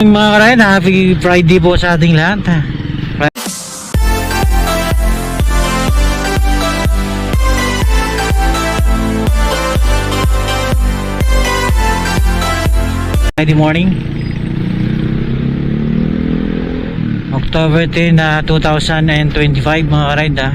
Mga karayan, happy Friday po sa ating lahat. ha. Friday morning. October 10 na 2025 mga karide ha.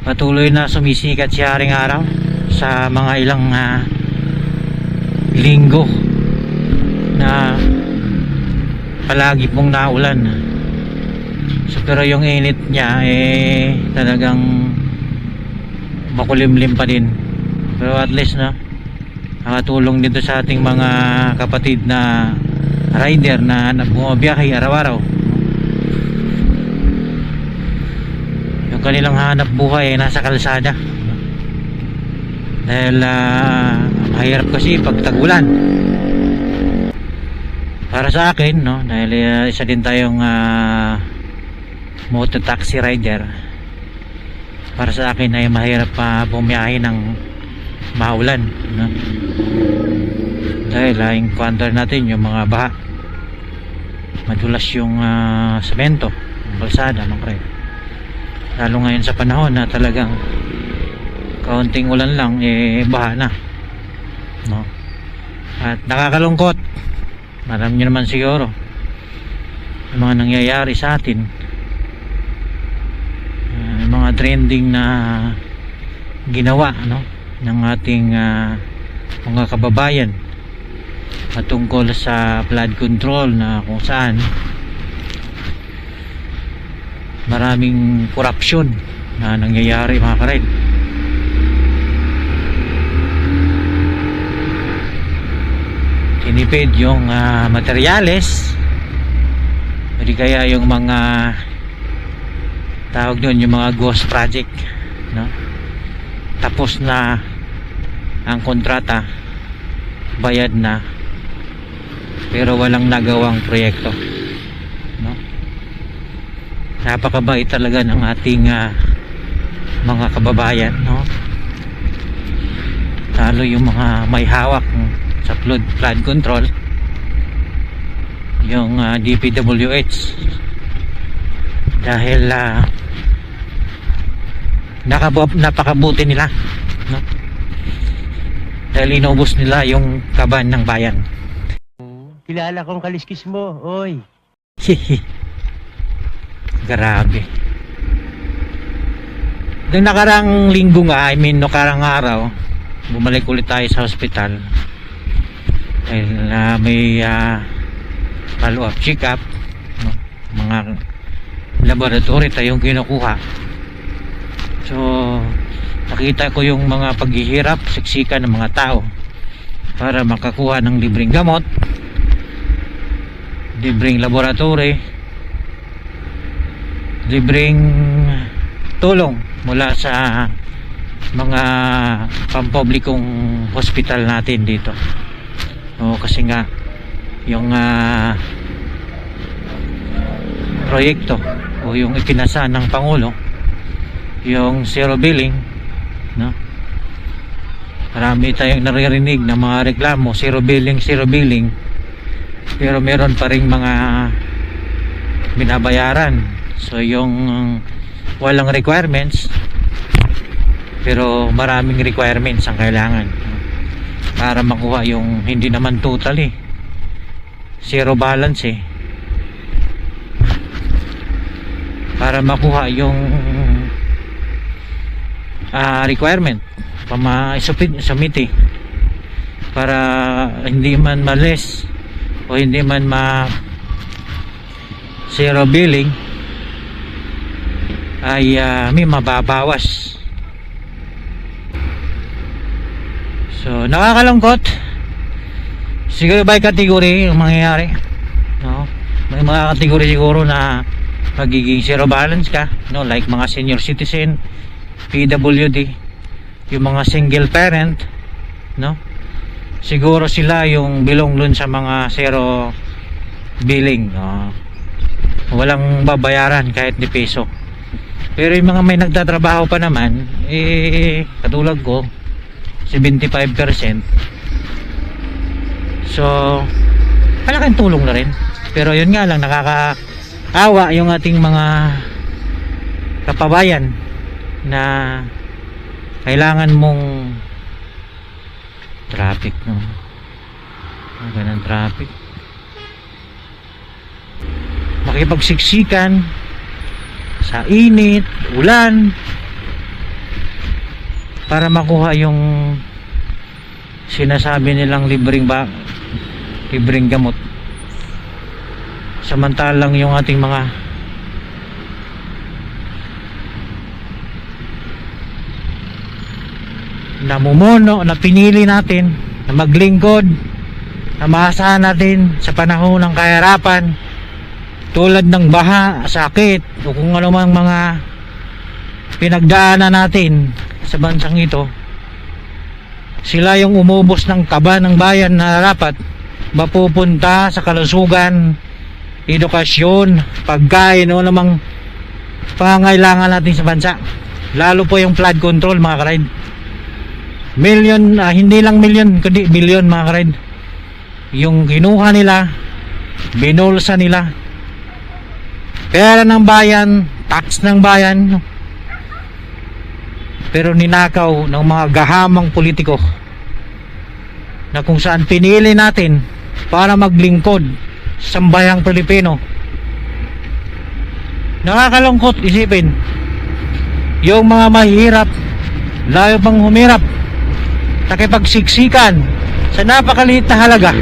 Patuloy na sumisikat si Haring Araw sa mga ilang ah, linggo na palagi pong naulan. So, pero yung init niya eh talagang makulimlim pa din. Pero at least na nakatulong dito sa ating mga kapatid na rider na bumabiyahe araw-araw. Yung kanilang hanap buhay ay nasa kalsada. Dahil ah, mahirap kasi pag tagulan para sa akin no dahil uh, isa din tayong uh, motor taxi rider para sa akin ay mahirap pa bumiyahe ng maulan no? dahil uh, encounter natin yung mga baha madulas yung uh, semento yung kalsada mga kre lalo ngayon sa panahon na talagang kaunting ulan lang eh baha na no at nakakalungkot alam nyo naman siguro yung mga nangyayari sa atin. Yung mga trending na ginawa no ng ating ah, mga kababayan patungkol sa flood control na kung saan maraming korupsyon na nangyayari mga kared tinipid yung ah, materyales o kaya yung mga tawag doon yung mga ghost project no? tapos na ang kontrata bayad na pero walang nagawang proyekto no? napakabait talaga ng ating ah, mga kababayan no? lalo yung mga may hawak sa flood, flood control yung ah, DPWH dahil uh, napakabuti nila no? dahil inubos nila yung kaban ng bayan Kilala kong kaliskis mo, oy. grabe Noong nakarang linggo nga, I mean, nakarang araw, bumalik ulit tayo sa hospital. Dahil na may uh, follow-up check-up, no? mga laboratory tayong kinukuha. So, nakita ko yung mga paghihirap, siksikan ng mga tao para makakuha ng libreng gamot, libreng laboratory, libreng tulong mula sa mga pampublikong hospital natin dito. O kasi nga yung ah, proyekto o yung ipinasa ng Pangulo yung zero billing no? marami tayong naririnig na mga reklamo zero billing, zero billing pero meron pa rin mga binabayaran so yung walang requirements pero maraming requirements ang kailangan para makuha yung hindi naman totally zero balance eh. Para makuha yung ah, requirement pama-submit eh. Para hindi man ma-less o hindi man ma zero billing ay ah, may mababawas so nakakalungkot siguro by category yung mangyayari no? may mga category siguro na magiging zero balance ka no? like mga senior citizen PWD yung mga single parent no siguro sila yung bilong dun sa mga zero billing no? walang babayaran kahit ni peso pero yung mga may nagtatrabaho pa naman eh katulad ko 75% so malaking tulong na rin. Pero yun nga lang, nakakaawa yung ating mga kapabayan na kailangan mong traffic no? Ang ganang traffic. Makipagsiksikan sa init, ulan para makuha yung sinasabi nilang libreng ba libreng gamot. Samantalang yung ating mga namumuno na pinili natin na maglingkod na maasahan natin sa panahon ng kahirapan tulad ng baha, sakit o kung ano mang mga pinagdaanan natin sa bansang ito sila yung umubos ng kaba ng bayan na dapat mapupunta sa kalusugan edukasyon, pagkain o namang pangangailangan natin sa bansa. Lalo po yung flood control mga karide. Million, ah, hindi lang million kundi billion mga karide. Yung kinuha nila binulsa nila. Pera ng bayan tax ng bayan pero ninakaw ng mga gahamang politiko na kung saan pinili natin para maglingkod sa sambayang Pilipino. Nakakalungkot isipin yung mga mahirap layo pang humirap nakipagsiksikan sa napakaliit na halaga.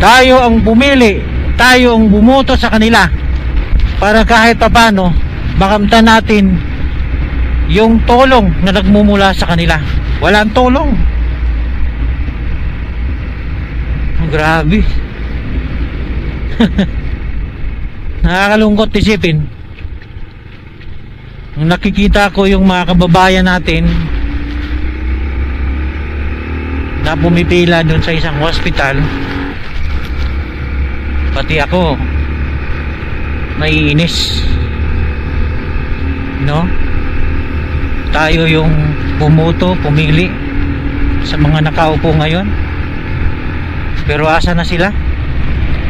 Tayo ang pumili tayo ang bumoto sa kanila para kahit papano makamtan natin yung tulong na nagmumula sa kanila. Walang tulong oh, grabe. Nakakalungkot isipin. Nung nakikita ko yung mga kababayan natin na pumipila dun sa isang hospital pati ako naiinis. No tayo yung pumuto pumili sa mga nakaupo ngayon. Pero asa na sila?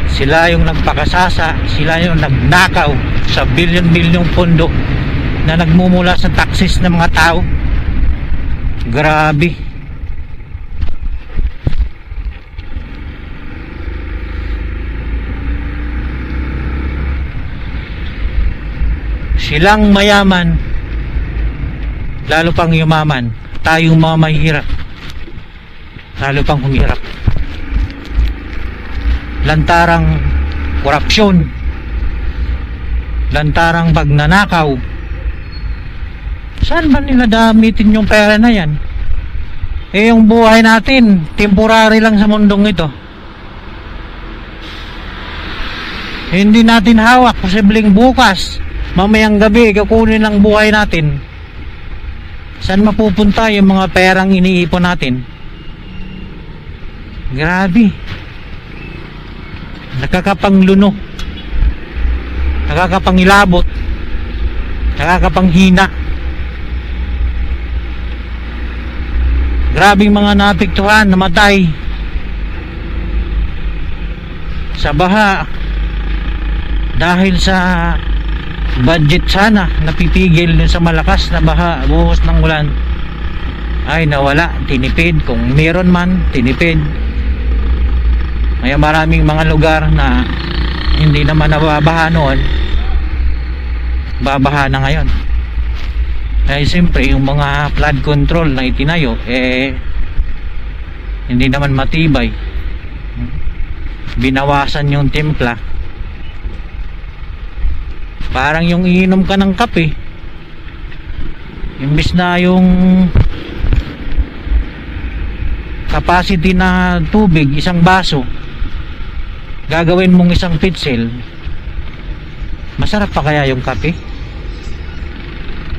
Sila yung nagpakasasa sila yung nagnakaw sa bilyon-bilyong pondo na nagmumula sa taxes ng mga tao. Grabe. Silang mayaman lalo pang yumaman. Tayong mga mahirap lalo pang humirap. Lantarang korupsyon. Lantarang pagnanakaw. Saan ba nila damitin yung pera na yan? Eh yung buhay natin temporary lang sa mundong ito. Hindi natin hawak posibleng bukas mamayang gabi kukunin ang buhay natin saan mapupunta yung mga perang iniipon natin? Grabe. Nakakapangluno. Nakakapangilabot. Nakakapanghina grabing mga napiktuhan namatay. Sa baha. Dahil sa budget sana. Napipigil dun sa malakas na baha. Buhos ng ulan. Ay nawala. Tinipid. Kung meron man tinipid. May maraming mga lugar na hindi naman nababaha noon. Babaha na ngayon. Ay siyempre yung mga flood control na itinayo eh hindi naman matibay. Binawasan yung timpla parang yung iinom ka ng kape. Imbis na yung capacity na tubig isang baso gagawin mong isang pitsil masarap pa kaya yung kape?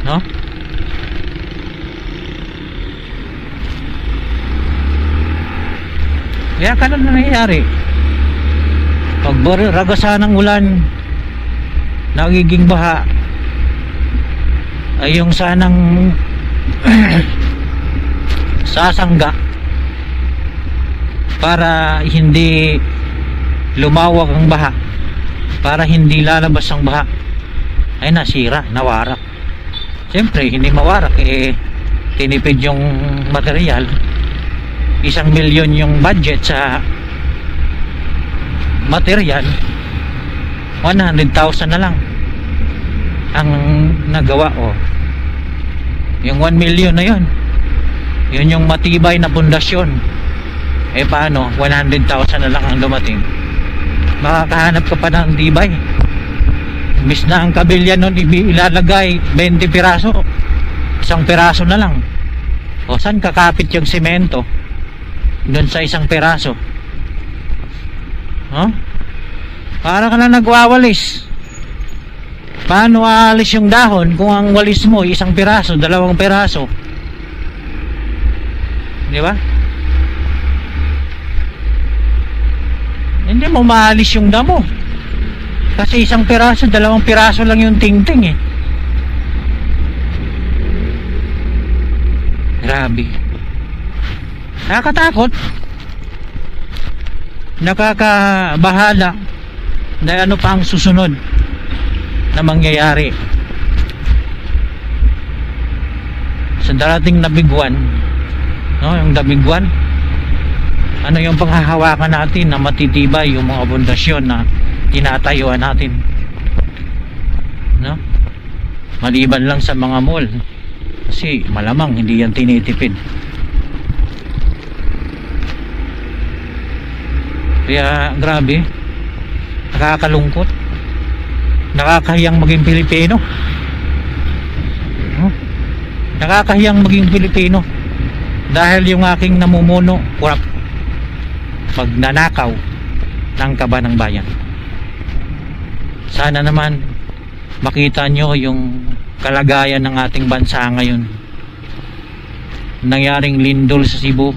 No? Kaya ganun na nangyayari. Pag ragasan ng ulan nagiging baha ay yung sanang sasangga para hindi lumawak ang baha para hindi lalabas ang baha ay nasira, nawarak. Siyempre hindi mawarak eh tinipid yung material. Isang milyon yung budget sa material 100,000 na lang ang nagawa oh. Yung 1 million na yun yun yung matibay na pundasyon. Eh paano? 100,000 na lang ang dumating. Makakahanap ka pa ng tibay. Imbis na ang kabilya nun ilalagay 20 piraso isang piraso na lang. O saan kakapit yung semento? Doon sa isang piraso. Huh? Para ka na nagwawalis. Paano aalis yung dahon kung ang walis mo isang piraso, dalawang piraso? Di ba? hindi mo maalis yung damo. Kasi isang piraso, dalawang piraso lang yung tingting eh. Grabe. Nakakatakot. Nakakabahala na ano pa ang susunod na mangyayari? Sa darating na bigwan no, yung dabigwan ano yung panghahawakan natin na matitibay yung mga bundasyon na tinatayuan natin? No? Maliban lang sa mga mall. Kasi malamang hindi yan tinitipid. Kaya grabe nakakalungkot. Nakakahiyang maging Pilipino. No? nakakahiyang maging Pilipino. Dahil yung aking namumuno kurap pagnanakaw ng kaba ng bayan. Sana naman makita nyo yung kalagayan ng ating bansa ngayon. Nangyaring lindol sa Cebu.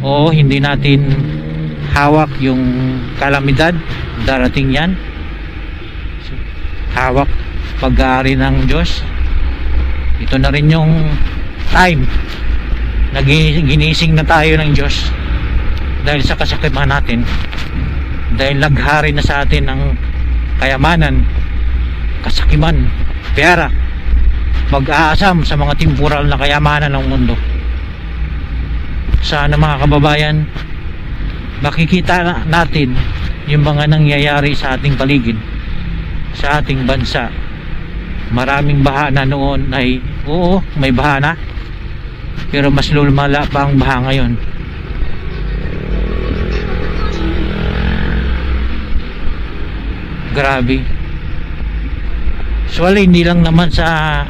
Oo hindi natin hawak yung kalamidad darating yan. Hawak pag-aari ng Diyos. Ito na rin yung time. Na gi- ginising na tayo ng Diyos dahil sa kasakiman natin. Dahil laghari na sa atin ng kayamanan kasakiman pera mag-aasam sa mga temporal na kayamanan ng mundo. Sana mga kababayan makikita na- natin yung mga nangyayari sa ating paligid sa ating bansa. Maraming baha na noon ay oo may baha na. Pero mas lumala pa ang baha ngayon. Grabe. Actually, hindi lang naman sa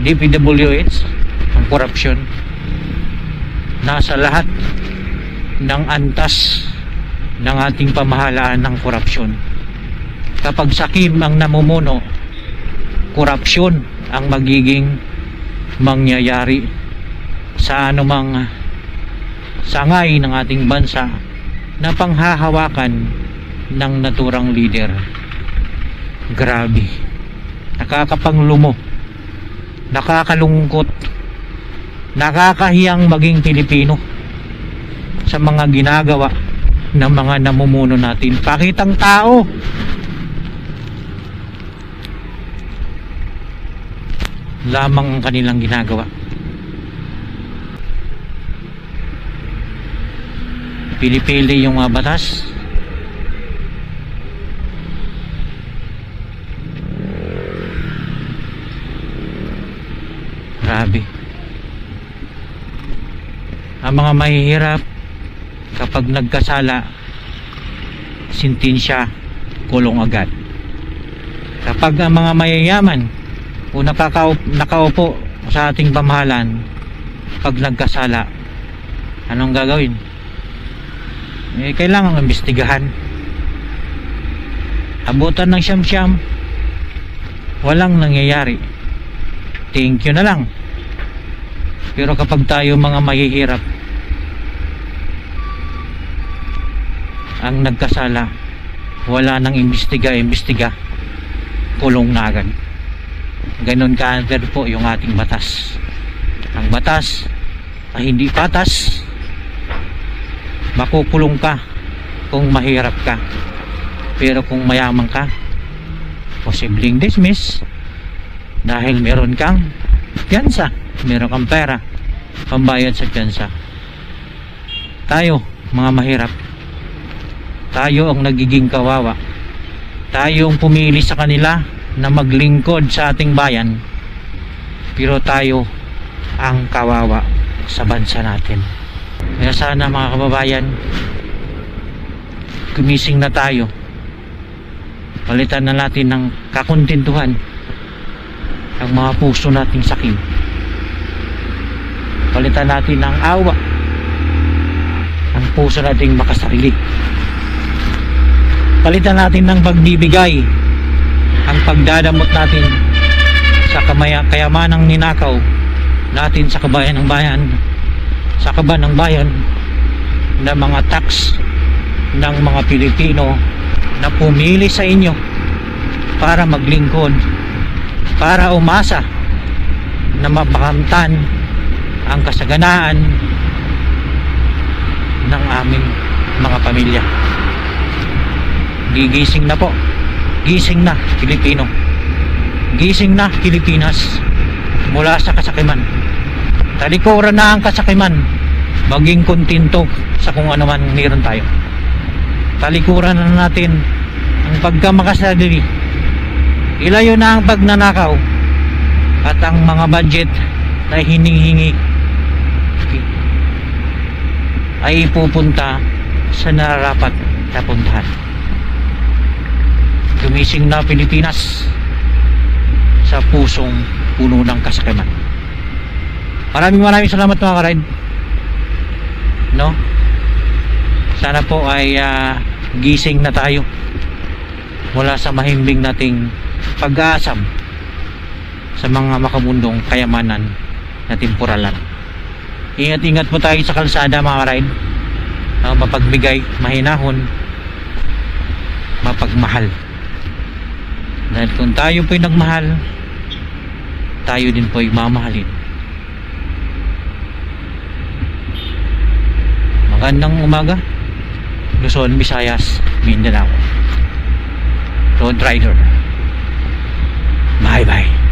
DPWH ang korupsyon. Nasa lahat ng antas ng ating pamahalaan ng korupsyon. Kapag sakim ang namumuno, korupsyon ang magiging mangyayari sa anumang sangay ng ating bansa na panghahawakan ng naturang leader. Grabe nakakapanglumo nakakalungkot nakakahiyang maging Pilipino sa mga ginagawa ng mga namumuno natin. Pakitang tao. Lamang ang kanilang ginagawa. Pili-pili yung mga batas. Grabe. Ang mga mahihirap kapag nagkasala sintensya kulong agad. Kapag ang mga mayayaman o nakakaupo, nakaupo sa ating pamahalan pag nagkasala anong gagawin? Eh, kailangan imbestigahan. Abutan ng siyam-siyam walang nangyayari thank you na lang pero kapag tayo mga mahihirap ang nagkasala wala nang imbestiga imbestiga kulong na agad ganon ka po yung ating batas ang batas ay hindi patas makukulong ka kung mahirap ka. Pero kung mayaman ka, posibleng dismiss dahil meron kang piyansa, meron kang pera, pambayad sa piyansa. Tayo, mga mahirap, tayo ang nagiging kawawa. Tayo ang pumili sa kanila na maglingkod sa ating bayan. Pero tayo ang kawawa sa bansa natin. Kaya sana mga kababayan, gumising na tayo. Palitan na natin ng kakuntintuhan ang mga puso nating sakim. Palitan natin ng awa ang puso nating makasarili. Palitan natin ng pagbibigay ang pagdadamot natin sa kamaya, kayamanang ninakaw natin sa kabayan ng bayan sa kaban ng bayan na mga tax ng mga Pilipino na pumili sa inyo para maglingkod para umasa na mabakamtan ang kasaganaan ng aming mga pamilya gigising na po. Gising na Pilipino. Gising na Pilipinas. Mula sa kasakiman. Talikuran na ang kasakiman. Maging kontento sa kung ano man meron tayo. Talikuran na natin ang pagkamakasarili. Ilayo na ang pagnanakaw at ang mga budget na hinihingi. Ay ipupunta sa nararapat na puntahan gumising na Pilipinas sa pusong puno ng kasakiman maraming maraming salamat mga karide. No? Sana po ay ah, gising na tayo mula sa mahimbing nating pag-aasam sa mga makamundong kayamanan na temporalan ingat-ingat po tayo sa kalsada mga karide. Uh, mapagbigay mahinahon mapagmahal dahil kung tayo po'y nagmahal. Tayo din po'y mamahalin. Magandang umaga. Luzon, Visayas, Mindanao. Road Rider. Bye bye